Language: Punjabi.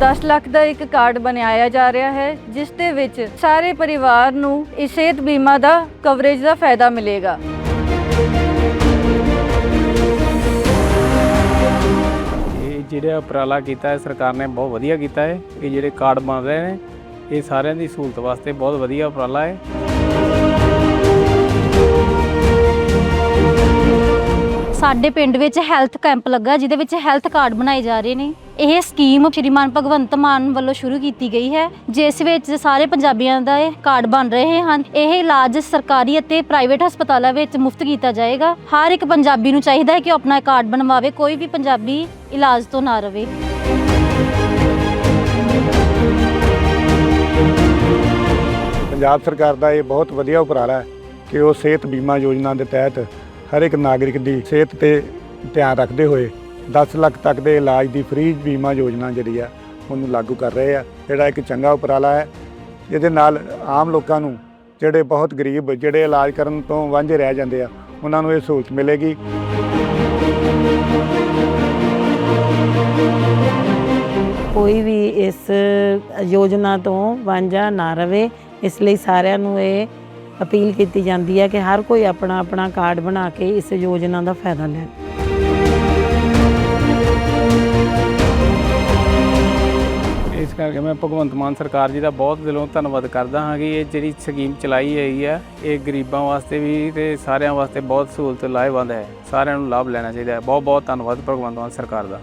10 ਲੱਖ ਦਾ ਇੱਕ ਕਾਰਡ ਬਣਾਇਆ ਜਾ ਰਿਹਾ ਹੈ ਜਿਸ ਦੇ ਵਿੱਚ ਸਾਰੇ ਪਰਿਵਾਰ ਨੂੰ ਇਸ ਸਿਹਤ ਬੀਮਾ ਦਾ ਕਵਰੇਜ ਦਾ ਫਾਇਦਾ ਮਿਲੇਗਾ। ਇਹ ਜਿਹੜਾ ਉਪਰਾਲਾ ਕੀਤਾ ਹੈ ਸਰਕਾਰ ਨੇ ਬਹੁਤ ਵਧੀਆ ਕੀਤਾ ਹੈ। ਇਹ ਜਿਹੜੇ ਕਾਰਡ ਬਣ ਰਹੇ ਨੇ ਇਹ ਸਾਰਿਆਂ ਦੀ ਸਹੂਲਤ ਵਾਸਤੇ ਬਹੁਤ ਵਧੀਆ ਉਪਰਾਲਾ ਹੈ। ਸਾਡੇ ਪਿੰਡ ਵਿੱਚ ਹੈਲਥ ਕੈਂਪ ਲੱਗਾ ਜਿਹਦੇ ਵਿੱਚ ਹੈਲਥ ਕਾਰਡ ਬਣਾਏ ਜਾ ਰਹੇ ਨੇ। ਇਹ ਸਕੀਮ ਸ਼੍ਰੀਮਾਨ ਭਗਵੰਤ ਮਾਨ ਵੱਲੋਂ ਸ਼ੁਰੂ ਕੀਤੀ ਗਈ ਹੈ, ਜਿਸ ਵਿੱਚ ਸਾਰੇ ਪੰਜਾਬੀਆਂ ਦਾ ਇਹ ਕਾਰਡ ਬਣ ਰਹੇ ਹਨ। ਇਹ ਇਲਾਜ ਸਰਕਾਰੀ ਅਤੇ ਪ੍ਰਾਈਵੇਟ ਹਸਪਤਾਲਾਂ ਵਿੱਚ ਮੁਫਤ ਕੀਤਾ ਜਾਏਗਾ। ਹਰ ਇੱਕ ਪੰਜਾਬੀ ਨੂੰ ਚਾਹੀਦਾ ਹੈ ਕਿ ਉਹ ਆਪਣਾ ਕਾਰਡ ਬਣਵਾਵੇ, ਕੋਈ ਵੀ ਪੰਜਾਬੀ ਇਲਾਜ ਤੋਂ ਨਾ ਰਵੇ। ਪੰਜਾਬ ਸਰਕਾਰ ਦਾ ਇਹ ਬਹੁਤ ਵਧੀਆ ਉਪਰਾਲਾ ਹੈ ਕਿ ਉਹ ਸਿਹਤ ਬੀਮਾ ਯੋਜਨਾ ਦੇ ਤਹਿਤ ਹਰ ਇੱਕ ਨਾਗਰਿਕ ਦੀ ਸਿਹਤ ਤੇ ਧਿਆਨ ਰੱਖਦੇ ਹੋਏ 10 ਲੱਖ ਤੱਕ ਦੇ ਇਲਾਜ ਦੀ ਫ੍ਰੀ ਬੀਮਾ ਯੋਜਨਾ ਜਿਹੜੀ ਆ, ਉਹਨੂੰ ਲਾਗੂ ਕਰ ਰਹੇ ਆ। ਜਿਹੜਾ ਇੱਕ ਚੰਗਾ ਉਪਰਾਲਾ ਹੈ, ਇਹਦੇ ਨਾਲ ਆਮ ਲੋਕਾਂ ਨੂੰ ਜਿਹੜੇ ਬਹੁਤ ਗਰੀਬ, ਜਿਹੜੇ ਇਲਾਜ ਕਰਨ ਤੋਂ ਵਾਂਝੇ ਰਹਿ ਜਾਂਦੇ ਆ, ਉਹਨਾਂ ਨੂੰ ਇਹ ਸਹੂਲਤ ਮਿਲੇਗੀ। ਕੋਈ ਵੀ ਇਸ ਯੋਜਨਾ ਤੋਂ ਵਾਂਝਾ ਨਾ ਰਵੇ, ਇਸ ਲਈ ਸਾਰਿਆਂ ਨੂੰ ਇਹ ਅਪੀਲ ਕੀਤੀ ਜਾਂਦੀ ਹੈ ਕਿ ਹਰ ਕੋਈ ਆਪਣਾ ਆਪਣਾ ਕਾਰਡ ਬਣਾ ਕੇ ਇਸ ਯੋਜਨਾ ਦਾ ਫਾਇਦਾ ਲੈਣ। ਕਰਕੇ ਮੈਂ ਭਗਵੰਤ ਮਾਨ ਸਰਕਾਰ ਜੀ ਦਾ ਬਹੁਤ ਦਿਲੋਂ ਧੰਨਵਾਦ ਕਰਦਾ ਹਾਂ ਕਿ ਇਹ ਜਿਹੜੀ ਸਕੀਮ ਚਲਾਈ ਹੈਗੀ ਆ ਇਹ ਗਰੀਬਾਂ ਵਾਸਤੇ ਵੀ ਤੇ ਸਾਰਿਆਂ ਵਾਸਤੇ ਬਹੁਤ ਸਹੂਲਤ ਲਾਹੇਵੰਦ ਹੈ। ਸਾਰਿਆਂ ਨੂੰ ਲਾਭ ਲੈਣਾ ਚਾਹੀਦਾ ਹੈ। ਬਹੁਤ ਬਹੁਤ ਧੰਨਵਾਦ ਭਗਵੰਤ ਮਾਨ ਸਰਕਾਰ ਦਾ।